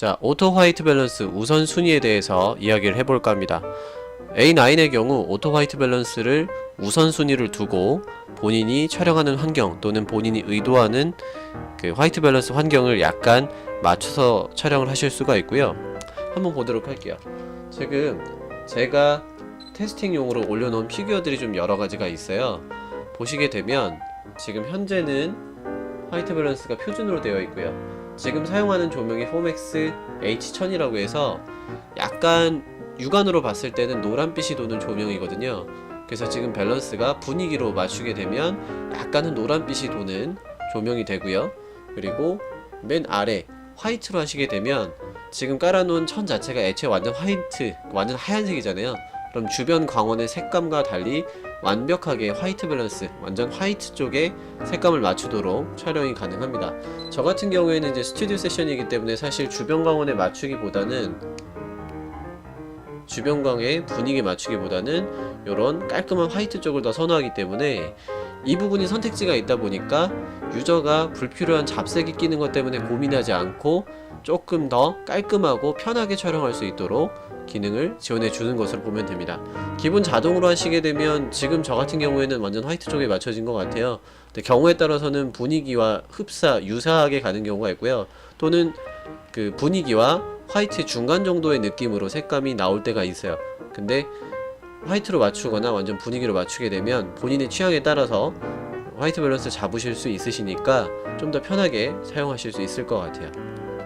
자, 오토 화이트 밸런스 우선순위에 대해서 이야기를 해볼까 합니다. A9의 경우 오토 화이트 밸런스를 우선순위를 두고 본인이 촬영하는 환경 또는 본인이 의도하는 그 화이트 밸런스 환경을 약간 맞춰서 촬영을 하실 수가 있고요. 한번 보도록 할게요. 지금 제가 테스팅용으로 올려놓은 피규어들이 좀 여러 가지가 있어요. 보시게 되면 지금 현재는 화이트 밸런스가 표준으로 되어 있고요. 지금 사용하는 조명이 포맥스 H1000이라고 해서 약간 육안으로 봤을 때는 노란빛이 도는 조명이거든요. 그래서 지금 밸런스가 분위기로 맞추게 되면 약간은 노란빛이 도는 조명이 되고요. 그리고 맨 아래 화이트로 하시게 되면 지금 깔아놓은 천 자체가 애초에 완전 화이트, 완전 하얀색이잖아요. 그럼 주변 광원의 색감과 달리 완벽하게 화이트 밸런스, 완전 화이트 쪽에 색감을 맞추도록 촬영이 가능합니다. 저 같은 경우에는 이제 스튜디오 세션이기 때문에 사실 주변 광원에 맞추기보다는 주변 광의 분위기 맞추기보다는 이런 깔끔한 화이트 쪽을 더 선호하기 때문에 이 부분이 선택지가 있다 보니까 유저가 불필요한 잡색이 끼는 것 때문에 고민하지 않고 조금 더 깔끔하고 편하게 촬영할 수 있도록 기능을 지원해 주는 것으로 보면 됩니다. 기본 자동으로 하시게 되면 지금 저 같은 경우에는 완전 화이트 쪽에 맞춰진 것 같아요. 근데 경우에 따라서는 분위기와 흡사, 유사하게 가는 경우가 있고요. 또는 그 분위기와 화이트 중간 정도의 느낌으로 색감이 나올 때가 있어요. 근데 화이트로 맞추거나 완전 분위기로 맞추게 되면 본인의 취향에 따라서 화이트 밸런스 잡으실 수 있으시니까 좀 더 편하게 사용하실 수 있을 것 같아요.